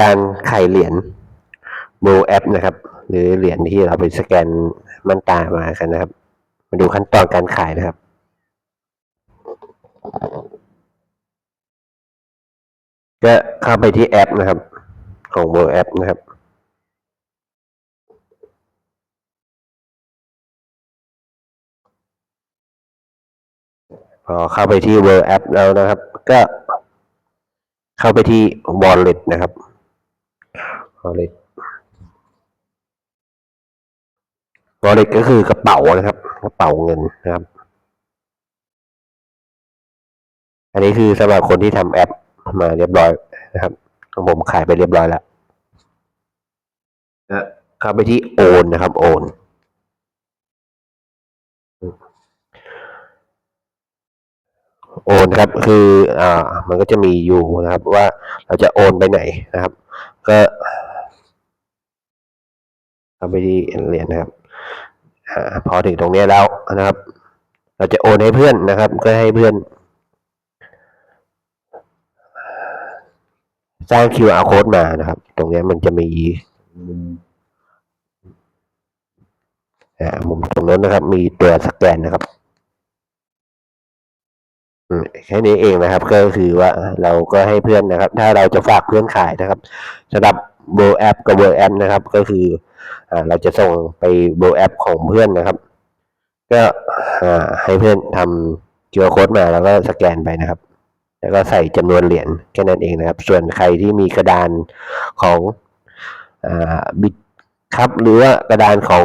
การขายเหรียญโบแอปนะครับ หรือเหรียญที่เราไปสแกนมันตามากันนะครับ มาดูขั้นตอนการขายนะครับก็เข้าไปที่แอปนะครับ ของโบแอปนะครับพอเข้าไปที่ World App แล้วนะครับ ก็เข้าไปที่ Wallet นะครับ Wallet Wallet ก็คือกระเป๋านะครับ กระเป๋าเงินนะครับ อันนี้คือสำหรับคนที่ทำแอปมาเรียบร้อยนะครับของผมขายไปเรียบร้อยแล้วก็เข้าไปที่โอนนะครับ โอนโอนครับคืออ่ามันก็จะมีอยู่นะครับ ว่าเราจะโอนไปไหนนะครับ ก็ เข้าไปที่เหรียญนะครับอพอถึงตรงนี้แล้วนะครับ เราจะโอนให้เพื่อนนะครับ ก็ให้เพื่อน สร้าง QR code มานะครับ ตรงนี้มันจะมีมุมตรงนั้นนะครับ มีตัวสแกนนะครับแค่นี้เองนะครับ ก็คือว่าเราก็ให้เพื่อนนะครับ ถ้าเราจะฝากเพื่อนขายนะครับสำหรับ โบแอปกับเวอร์แอปนะครับ ก็คืออ่าเราจะส่งไปโบแอปของเพื่อนนะครับ ก็อ่าให้เพื่อนทำ QR code มาแล้วก็สแกนไปนะครับ แล้วก็ใส่จำนวนเหรียญแค่นั้นเองนะครับ ส่วนใครที่มีกระดานของอ่าบิตครับหรือว่ากระดานของ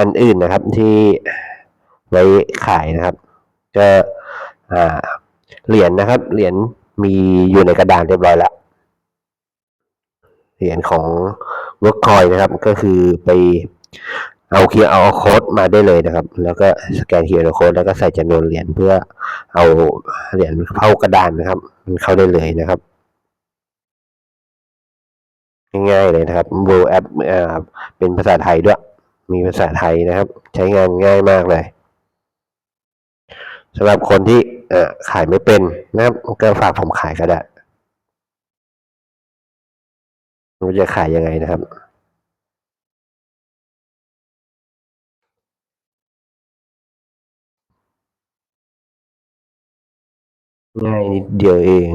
อันอื่นนะครับที่ไว้ขายนะครับ ก็อ่าเหรียญนะครับ เหรียญมีอยู่ในกระดานเรียบร้อยแล้ว เหรียญของ Workcoin นะครับ ก็คือไปเอา QR code มาได้เลยนะครับ แล้วก็สแกน QR code แล้วก็ใส่จำนวนเหรียญเพื่อเอาเหรียญเข้ากระดานนะครับ มันเข้าได้เลยนะครับ ง่ายๆเลยนะครับ World App อ่าเป็นภาษาไทยด้วย มีภาษาไทยนะครับ ใช้งานง่ายมากเลยสำหรับคนที่ขายไม่เป็นนะครับก็ฝากผมขายก็ได้ ไมันจะขายยังไงนะครับ ง่ายนิดเดียวเอง